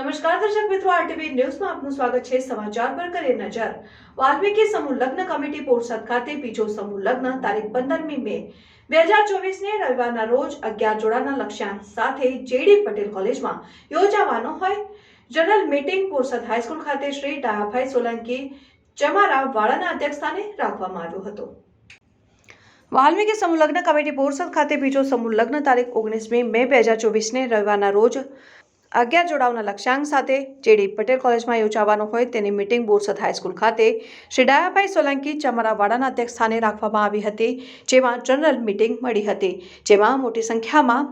નમસ્કાર દર્શક મિત્રો, આરટીવી ન્યૂઝમાં આપનું સ્વાગત છે. સમાચાર પર કરીએ નજર. વાલ્મીકી સમૂહ લગ્ન કમિટી પોરસદ ખાતે બીજો સમૂહ લગ્ન તારીખ પંદરમી મે. બે હજાર ચોવીસને રવિવારના રોજ અગિયાર જોડાના લક્ષ્યાંક સાથે જેડી પટેલ કોલેજમાં યોજાવાનો હોય. જનરલ મીટિંગ પોરસદ હાઈસ્કૂલ ખાતે શ્રી ડાયાભાઈ સોલંકી ચમારા વાળાના અધ્યક્ષસ્થાને રાખવામાં આવ્યો હતો. વાલ્મીકી સમૂહ લગ્ન કમિટી બોરસદ ખાતે બીજો સમૂહ લગ્ન તારીખ ઓગણીસમી મે, બે હજાર ચોવીસને રવિવારના રોજ અગિયાર જોડાવના લક્ષ્યાંક સાથે જેડી પટેલ કોલેજમાં યોજાવાનો હોય તેની મીટિંગ બોરસદ હાઈસ્કૂલ ખાતે શ્રી ડાયાભાઈ સોલંકી ચમરાવાડાના અધ્યક્ષ સ્થાને રાખવામાં આવી હતી, જેમાં જનરલ મીટિંગ મળી હતી, જેમાં મોટી સંખ્યામાં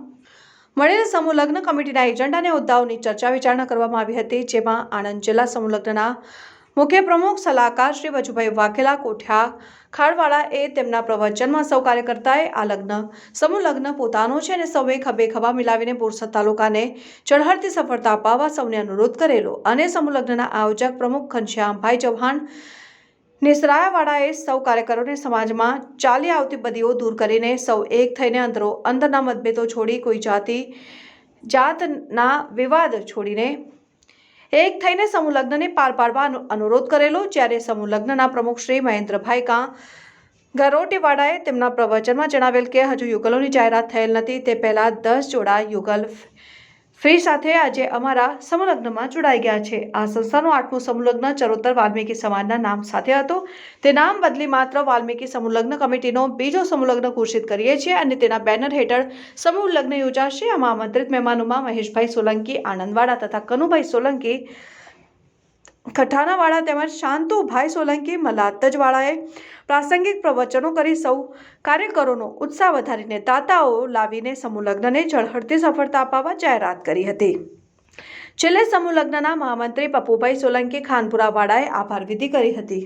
મળેલ સમૂહ લગ્ન કમિટીના એજન્ડા અને હોદ્દાઓની ચર્ચા વિચારણા કરવામાં આવી હતી, જેમાં આણંદ જિલ્લા સમૂહ લગ્નના મુખ્ય પ્રમુખ સલાહકાર શ્રી વજુભાઈ વાઘેલા કોઠિયા ખાડવાળાએ તેમના પ્રવચનમાં સૌ કાર્યકર્તાએ આ લગ્ન, સમૂહ લગ્ન પોતાનો છે અને સૌએ ખભે ખભા મિલાવીને બોરસદ તાલુકાને ચઢહરતી સફળતા અપાવવા સૌને અનુરોધ કરેલો. અને સમૂહ લગ્નના આયોજક પ્રમુખ ઘનશ્યામભાઈ ચૌહાણ નિસરાયાવાળાએ સૌ કાર્યકરોને સમાજમાં ચાલી આવતી બદીઓ દૂર કરીને સૌ એક થઈને અંદરો અંદરના મતભેદો છોડી કોઈ જાતિ જાતના વિવાદ છોડીને એક થઈને સમૂહ લગ્નને પાર પાડવા અનુરોધ કરેલો. જ્યારે સમૂહ લગ્નના પ્રમુખ શ્રી મહેન્દ્રભાઈ કા ગરોટીવાડાએ તેમના પ્રવચનમાં જણાવેલ કે હજુ યુગલોની જાહેરાત થયેલ નથી. તે પહેલાં દસ જોડા યુગલ ફ્રી સાથે આજે અમારા સમલગ્નમાં જોડાઈ ગયા છે. આ સંસ્થાનું આઠમું સમલગ્ન ચરોતર વાલ્મીકી સમાજના નામ સાથે હતો. તે નામ બદલી માત્ર વાલ્મીકી સમૂહલગ્ન કમિટીનો બીજો સમુલગ્ન ઘોષિત કરીએ છીએ અને તેના બેનર હેઠળ સમૂહ લગ્ન યોજાશે. આમાં આમંત્રિત મહેમાનોમાં મહેશભાઈ સોલંકી, આનંદવાડા તથા કનુભાઈ સોલંકી કઠાણાવાળા તેમજ શાંતુભાઈ સોલંકી મલાતજવાળાએ પ્રાસંગિક પ્રવચનો કરી સૌ કાર્યકરોનો ઉત્સાહ વધારીને દાતાઓ લાવીને સમૂહ લગ્નને ઝળહળતી સફળતા અપાવવા જાહેરાત કરી હતી. છેલ્લે સમૂહ લગ્નના મહામંત્રી પપ્પુભાઈ સોલંકી ખાનપુરાવાળાએ આભાર વિધિ કરી હતી.